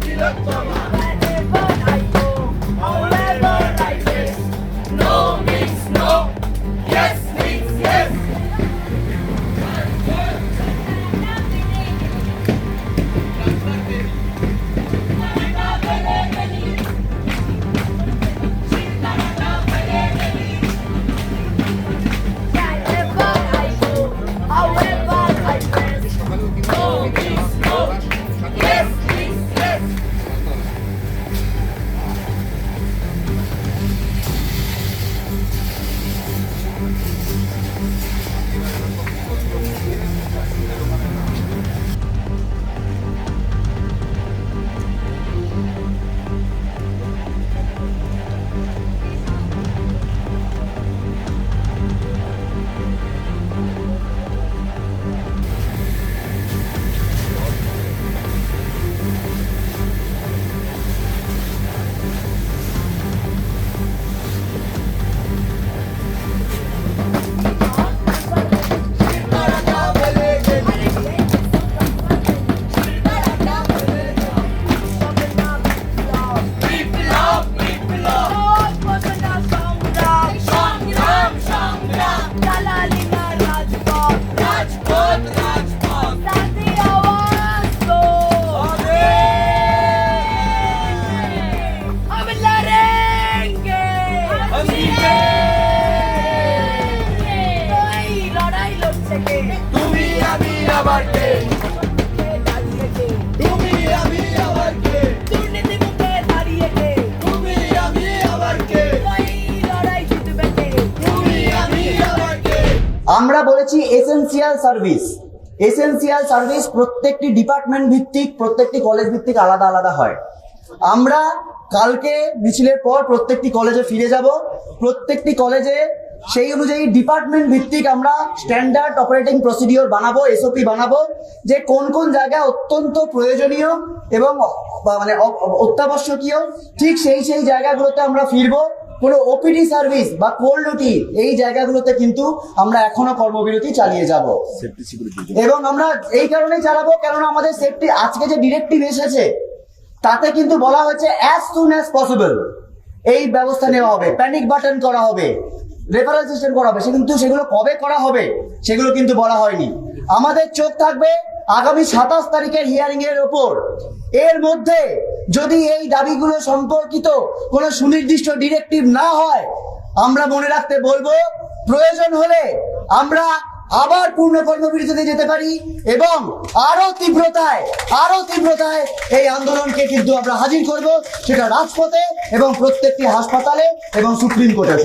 Let's go. আমরা বলেছি essential service essential service প্রত্যেকটি ডিপার্টমেন্ট ভিত্তিক, প্রত্যেকটি কলেজ ভিত্তিক আলাদা আলাদা হয়। আমরা কালকে মিছিলের পর প্রত্যেকটি কলেজে ফিরে যাব। প্রত্যেকটি কলেজে সেই অনুযায়ী ডিপার্টমেন্ট ভিত্তিক আমরা স্ট্যান্ডার্ড অপারেটিং প্রসিডিওর বানাবো এসওপি বানাবো, যে কোন কোন জায়গায় অত্যন্ত প্রয়োজনীয় এবং মানে অত্যাবশ্যকীয়, ঠিক সেই সেই জায়গাগুলোতে আমরা ফিরবো। কোনো ওপিডি সার্ভিস বা কোল্ড ওটি এই জায়গাগুলোতে কিন্তু আমরা এখনও কর্মবিরতি চালিয়ে যাব। এবং আমরা এই কারণেই চালাবো কেননা আমাদের সেফটি আজকে যে ডিরেক্টিভ এসেছে তাতে কিন্তু বলা হয়েছে অ্যাজ সুন অ্যাজ পসিবল এই ব্যবস্থা নেওয়া হবে প্যানিক বাটন করা হবে রেফারেল সিস্টেম করা হবে। সে কিন্তু সেগুলো কবে করা হবে সেগুলো কিন্তু বলা হয়নি। আমাদের চোখ থাকবে আগামী সাতাশ তারিখের হিয়ারিং এর ওপর। এর মধ্যে যদি এই দাবিগুলো সম্পর্কিত কোনো সুনির্দিষ্ট ডিরেক্টিভ না হয়, আমরা মনে রাখতে বলব, প্রয়োজন হলে আমরা আবার পূর্ণ কর্মবিরতিতে যেতে পারি এবং আরও তীব্রতায় আরও তীব্রতায় এই আন্দোলনকে কিন্তু আমরা হাজির করব, সেটা রাজপথে এবং প্রত্যেকটি হাসপাতালে এবং সুপ্রিম কোর্টে